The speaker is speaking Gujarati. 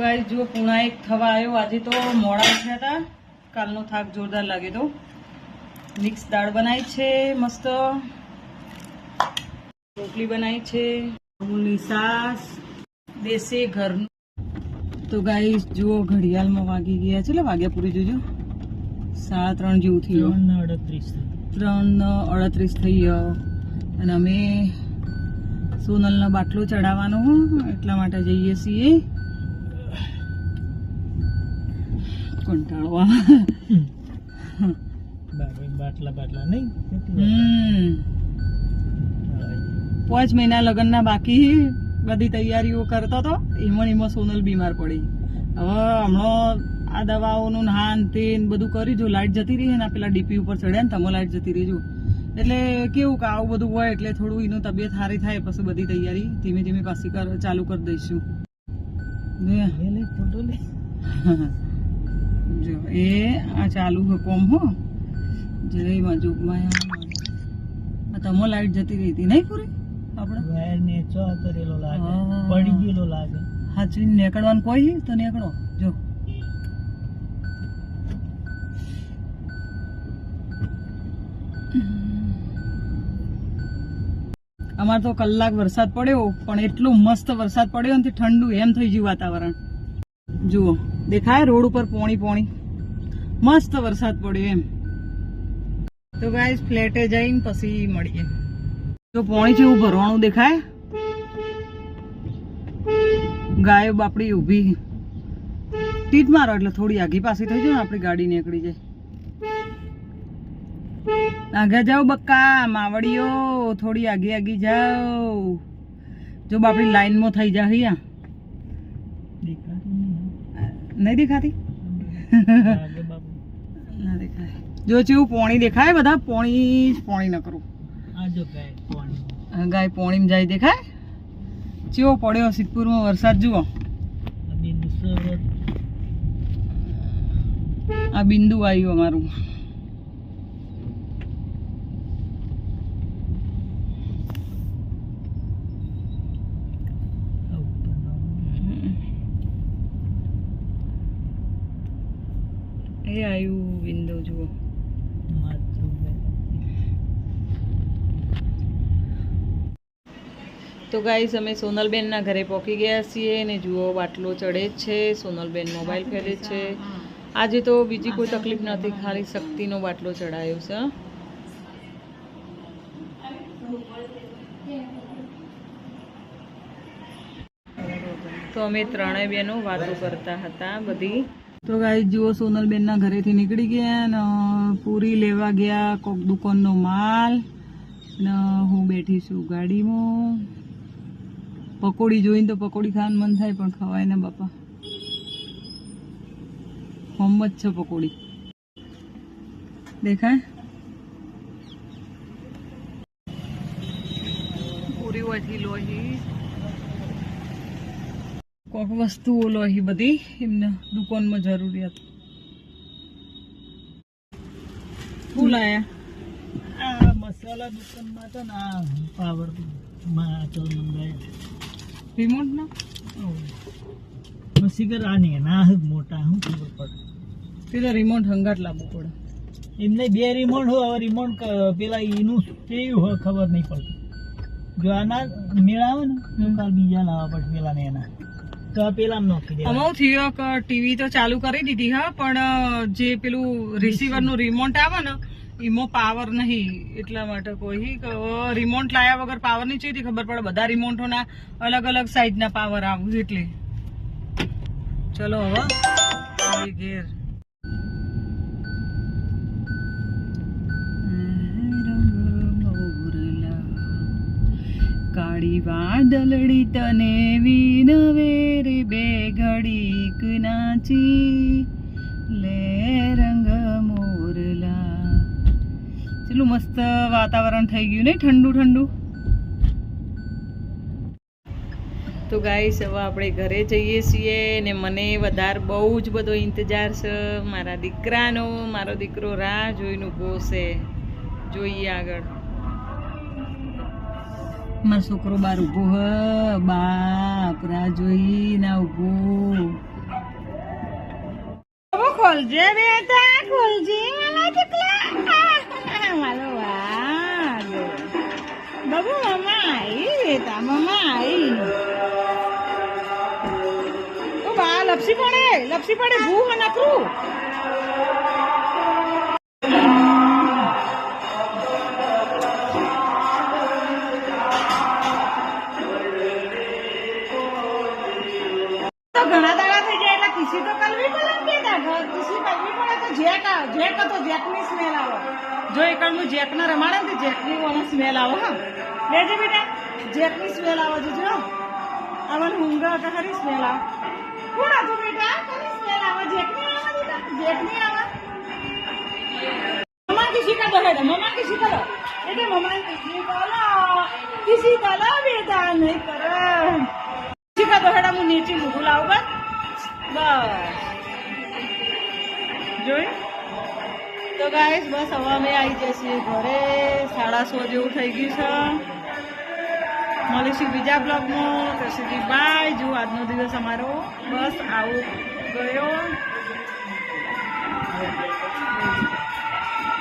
ગાઈસ જો પૂણા એક થવા આવ્યો. આજે તો મોડા ઉઠ્યા હતા. કાલનો થાક જોરદાર લાગે તો. મિક્સ દાળ બનાવી છે મસ્ત. રોટલી બનાવી છે અમૂલની સાસ દેશી ઘરનું. તો ગાઈસ જુઓ ઘડિયાળમાં વાગી ગયા છે. એટલે વાગ્યા પૂરી જોજો. સાડા ત્રણ જેવું થયું ત્રણ અડત્રીસ થઈ ગયો. અને અમે સોનલનો બાટલો ચડાવવાનો એટલા માટે જઈએ છીએ. કંટાળો આવે. બાટલા બાટલા નહીં? પાંચ મહિના લગ્નના બાકી બધી તૈયારીઓ કરતો હતો એમાં એમાં સોનલ બીમાર પડી. હવે હમણાં આ દવાઓનું નાન તેન બધું કરી જો લાઈટ જતી રહી ને પેલા ડીપી ઉપર ચડ્યા ને તમે લાઈટ જતી રહી જો. એટલે કેવું કે આવું બધું હોય એટલે થોડું એનું તબિયત સારી થાય પછી બધી તૈયારી ધીમે ધીમે પાછી કર ચાલુ કરી દઈશું. એ આ ચાલુ કોમ હો. જય મજુકમાં આ તમો લાઈટ જતી રહી હતી નહીં પૂરી? આપણે? વાયર ને ચો કરેલો લાગે. પડી ગયેલો લાગે. હાચવી નીકળવાનું કોઈ તો નીકળો. જો. અમાર તો કલાક વરસાદ પડ્યો પણ એટલો મસ્ત વરસાદ પડ્યો ને ઠંડુ એમ થઈ ગયું વાતાવરણ. જુઓ દેખાય રોડ ઉપર પોણી પોણી મસ્ત વરસાદ પડ્યો એમ. તો ગાઈસ ફ્લેટે જઈને પછી મળીએ. તો પોણી જેવું ભરવાનું દેખાય? ગાયો બાપડી ઊભી. ટીટ મારો એટલે થોડી આઘી પાછી થઈ જાય ને આપણી ગાડી નીકળી જાય. આગળ જાઓ બક્કા માવડીઓ થોડી આગી આગી જાઓ. જો બાપડી લાઈનમાં થઈ જા હૈયા નહીં. દેખાતી? ના દેખાય. જો જેવું પોણી દેખાય બધા પોણી જ પોણી ન કરું. આ જો ગાય પોણી. ગાય પોણીમાં જાય દેખાય? ચેવો પડ્યો સિદ્ધપુરમાં વરસાદ જુઓ. આ બિંદુ સરસ. આ બિંદુ આવ્યું અમારું આ ઉપરનો એ આવ્યું વિન્ડો જુઓ. તો ગાઈઝ, અમે સોનલબેનના ઘરે પહોંચી ગયા છીએ ને જુઓ બાટલો ચડે જ છે, સોનલબેન મોબાઈલ ફેરે છે. આજે તો બીજી કોઈ તકલીફ નથી, ખાલી શક્તિનો બાટલો ચડાયો છે તો અમે ત્રણેય બહેનો વાતો કરતા હતા બધી. તો ગાઈ જુઓ, સોનલબેનના ઘરેથી નીકળી ગયા પૂરી લેવા ગયા કોક દુકાનનો માલ ને, હું બેઠી છું ગાડીમાં. પકોડી જોઈને તો પકોડી ખાવાનું મન થાય, પણ ખવાય ને બાપા. હોમ જ છે પકોડી. દેખાય? પૂરી હોય લોહી. કોક વસ્તુઓ લોહી બધી એમને દુકાનમાં જરૂરિયાત. શું આયા આ મસાલા દુકાનમાં તો ને પાવરમાં તો મંગાયા રિમોટ ના? મસીગર આ નહીં ના મોટા હું ખબર પડે? પેલા રિમોટ હંગાટ લાવવું પડે. એમને બે રિમોટ હોય હવે રિમોટ પેલા એનું કેવું હોય ખબર નહીં પડતી. જો આના મેળાવે ને તો કાલ બીજા લાવવા પડશે પેલા ને એના. તો આ પેલા નોખી દે અમારું થયું કે ટીવી તો ચાલુ કરી દીધી, હા, પણ જે પેલું રિસીવરનું રિમોટ આવે ને, એમાં પાવર નહીં. એટલા માટે કોઈ રિમોટ લાયા વગર પાવર નહીં જોઈતી. ખબર પડે બધા રિમોટોના અલગ અલગ સાઈઝ ના પાવર આવું, એટલે. ચલો હવે ઘેર કાળી વાદળડી તને વિનવે રે બે ઘડીક નાચી. લે રંગ મોરલા. ચેટલું મસ્ત વાતાવરણ થઈ ગયું ને ઠંડુ ઠંડુ. તો ગાઈસ હવે આપણે ઘરે જઈએ છીએ ને મને વધારે બહુ જ બધો ઇંતજાર છે. મારા દીકરાનો, મારો દીકરો રાહ જોઈને ઊભો છે. જોઈએ આગળ. મારો છોકરો બાર ઊભો હ. બાપ, રાહ જોઈ ના ઊભો ખોલજે બેટા, ખોલજે. મારા ચકલા. મારો વાહ બાબુ મમ્મા આવી બેટા મમ્મા આવી ઓ બા, લપસી પડે લપસી પડે, ભૂ નકરું. જેક જેક હતો જેકની સ્મેલ આવે. જો એકડનું જેકને રમાડે ને જેકની મને સ્મેલ આવે, હા. લેજે બેટા, જેકની સ્મેલ આવે છે, જો. આમાં ઊંઘા હતા ખરી સ્મેલ આવે. કોણ હતું બેટા? કોની સ્મેલ આવે? જેકની આવે જેકની આવે. મમ્મા કિસી કા દો હે મમ્મા કિસી કા દો. એટલે મમ્મા કિસી કા દો. કિસી કા દો નહીં કરે કિસી દો હેડા, હું નીચે મૂકું લાવું, બસ. બસ. જોઈ? તો ગાઈસ બસ હવે અમે આવી જઈએ ઘરે. સાડા સો જેવું થઈ ગયું છે. મળીશું બીજા બ્લોગમાં તો સુધી બાય જો આજનો દિવસ અમારો. બસ આવું ગયો.